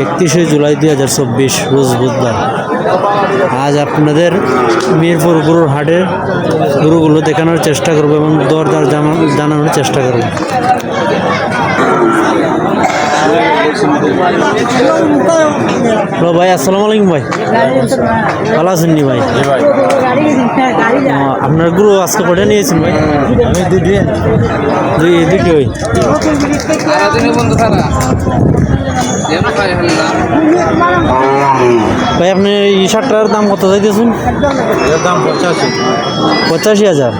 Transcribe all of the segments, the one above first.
একত্রিশে জুলাই দুই হাজার চব্বিশ, রোজ বুধবার। আজ আপনাদের মিরপুর গুরুর হাটের গুরুগুলো দেখানোর চেষ্টা করব এবং দর দর জানা- জানানোর চেষ্টা করব। হ্যালো ভাই আসসালামু আলাইকুম ভাই। ভালো আছেন নি ভাই? আপনার গুরু আজকে কটা নিয়েছেন ভাই? দুই দুটি ওই ভাই? আপনি এই শার্টটার দাম কত চাইতেছেন? দাম পঁচাশি। পঁচাশি হাজার।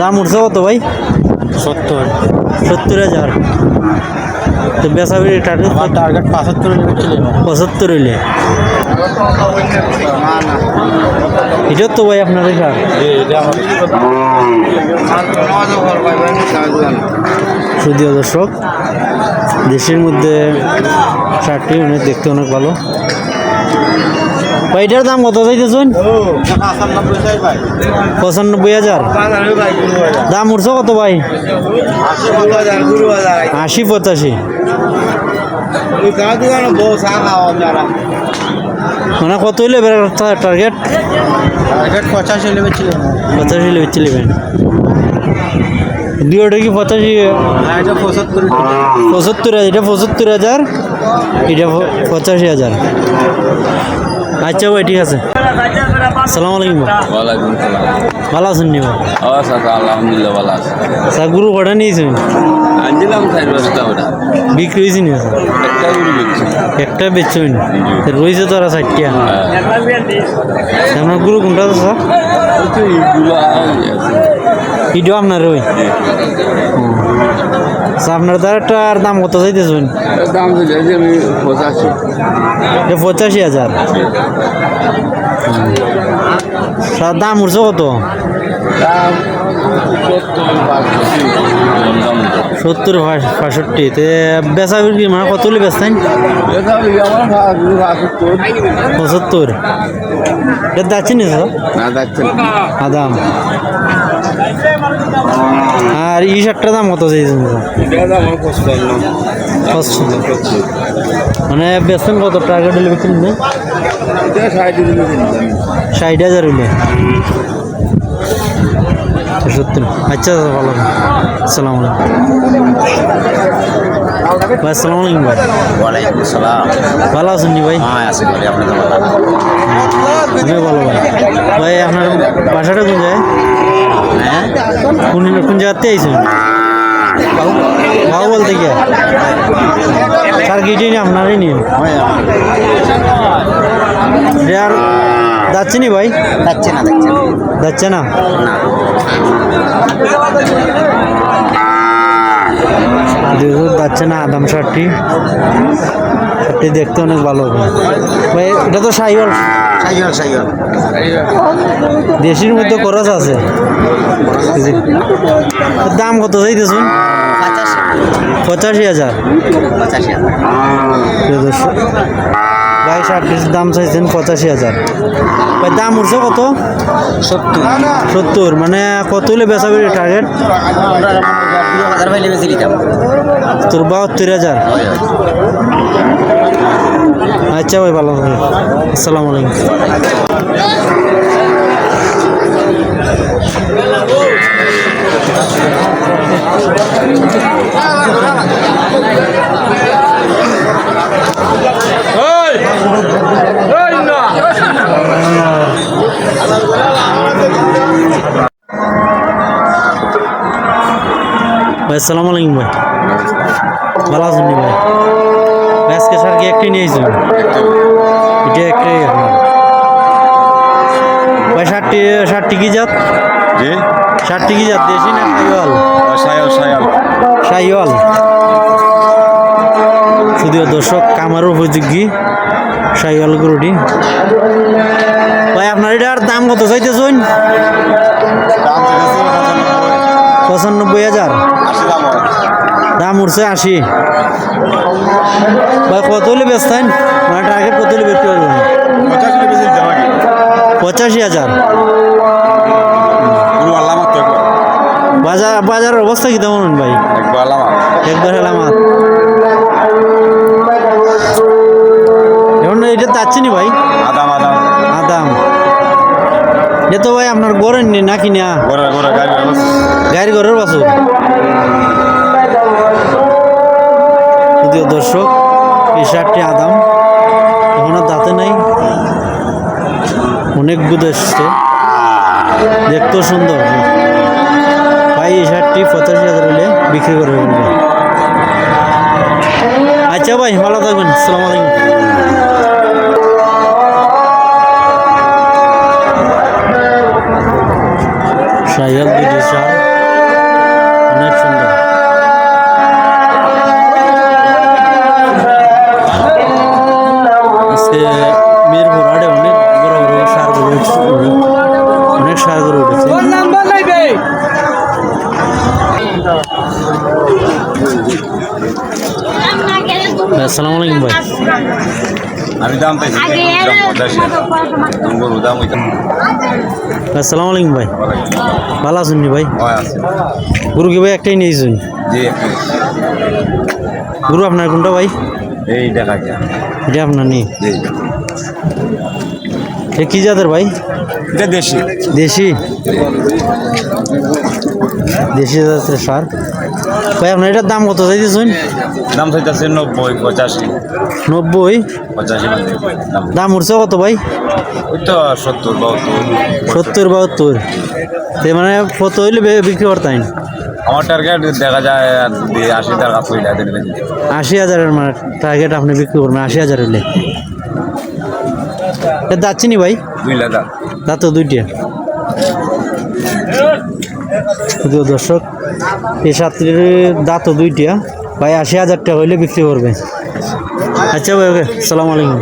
দাম উঠছে কত ভাই? সত্তর। সত্তর হাজার। তো বেসাবি টার্গেট টার্গেট পঁচাত্তর পঁচাত্তর হইলে। এটাও তো ভাই আপনার শার্ট সুদীয় দর্শক দেশের মধ্যে শার্টটি অনেক দেখতে অনেক ভালো। ভাই, এটার দাম কত চাইতেছেন? পঁচানব্বই হাজার। দাম উঠছে কত ভাই? আশি পঁচাশি। মানে কত হইলে টার্গেট পঁচাশি ছিল পঁচাশি নেবেন। দুইটা কি পঁচাশি? পঁচাত্তর হাজার, এটা পঁচাত্তর হাজার, এটা পঁচাশি হাজার। আচ্ছা ভাই ঠিক আছে। সালাম আলাইকুম। ওয়ালাইকুম সালাম। ভালো আছেন নি আওয়াজ আছে আলহামদুলিল্লাহ ভালো আছে। স্যার গুরু কটা নিয়েছেন? আনছিলাম চার বস্তা ওটা বিক্রি হয়েছে নি স্যার একটা গুরু দেখছি একটা বেচছেন রয়েছে তো আর ষাটটিয়া হ্যাঁ। আপনার গুরু কোনটা আছে স্যার? এটাও আপনার ওই। স্যার আপনার দ্বারাটার দাম কত চাইতেছেন? দাম পঁচাশি। পঁচাশি হাজার। স্যার দাম উঠছে কত? দাম সত্তর দাম পঁয়ষট্টি। তে বেচা বিক্রি মানে কত হলে বেচতেন? পঁচাত্তর। এটা যাচ্ছে না স্যার? না যাচ্ছে না। আদাম। আর এই শার্টটার দাম কত চাইছেন মানে বেসন কত? টার্গেট হলে এটা ষাট হাজার হইলে সত্তর। আচ্ছা দাদা ভালো আসসালামু আলাইকুম। ভাই আসসালামু আলাইকুম ভাই। ওয়ালাইকুম সালাম। ভালো আছেন নি ভাই? হ্যাঁ আছি বলি আপনাদের ভালো আমিও ভালো ভাই। ভাই আপনার বাসাটা কোন জায়গায়? হ্যাঁ? কোন কোন জায়গাতে আইছেন? বাবু বলতে গিয়া স্যার গিয়ে আপনারই নিয়ে আর যাচ্ছে নি ভাই? যাচ্ছে না যাচ্ছে না। যাচ্ছে না? যেহেতু যাচ্ছে না আদাম শার্টটি শার্টটি দেখতে অনেক ভালো হবে। ভাই এটা তো সাইওয়াল। সাইকেল সাইকেল দেশির মধ্যে খরচ আছে। দাম কত চাইতেছুন? পঁচাশি। পঁচাশি হাজার। পঁচাশি প্রিয় দর্শক গাই শার্টের দাম চাইছেন পঁচাশি হাজার। ভাই দাম উঠছে কত? সত্তর। সত্তর মানে কত হলে বেচা টার্গেট বেশি দিতাম তোর বাহাত্তর হাজার। আচ্ছা ভাই ভালো হবে আসসালামু আলাইকুম। ভাই আসসালামু আলাইকুম ভাই। ভালো আছেন ভাই? আজকে স্যার কি একটাই নিয়ে আইছেন? এটা একটাই আপনার ভাই ষাটটি ষাটটি কি জাত? জি। ষাটটি কি জাত দেশি না সাইওয়াল? সায়াল সায়াল সাইওয়াল। যদিও দর্শক কামার উপযোগী সাইওয়াল গরুটি। ভাই আপনার এটার দাম কত চাইতেছেন? পঁচানব্বই হাজার। দাম উঠছে আশি। ভাই কত হলে বেচতেন আগে কত হলে বিক্রি করবেন পঁচাশি হাজার। বাজার, বাজারের অবস্থা কি তেমন ভাই? একবার হেলাম এখন এটা নি ভাই। না কিনা? গোরা গোরা গাড়ি গাড়ি ঘরের বাসু? দর্শক এই শার্টটি আদাম। এখনও দাঁতে নাই। অনেক দুধ এসছে। দেখতেও সুন্দর। ভাই এই শার্টটি পঁচাশি হাজার হলে বিক্রি করে আচ্ছা ভাই ভালো থাকবেন। সালাম আলাইকুম আসসালামু আলাইকুম ভাই। আমি দাম পাইছি আসসালামু আলাইকুম ভাই। ভালো আছেন ভাই? গুরু কি ভাই একটাই নিয়েছেন জি গুরু আপনার কোনটা ভাই? এই দেখা এটা আপনার নেই এ কি জাতের ভাই? এটা দেশি। দেশি? দেশি জাতের সার। ভাই আপনার এটার দাম কত চাইতেছেন? দাম চাইতেছে নব্বই পঁচাশি। নব্বই? পঁচাশি মানে দাম। উঠছে কত ভাই? ওই তো সত্তর বাহাত্তর সত্তর বাহাত্তর। তে মানে কত হইলে বিক্রি করতেন? আমার টার্গেট দেখা যায় আশি টাকা আশি হাজারের মানে টার্গেট আপনি বিক্রি করবেন আশি হাজার হইলে। এ যাচ্ছি নি ভাই? দুই লাখ তা তো দুইটা। প্রিয় দর্শক, এই সাতটির দাঁত দুইটা, ভাই আশি হাজার টাকা হইলে বিক্রি করবে। আচ্ছা ভাই, ওকে সালাম আলাইকুম।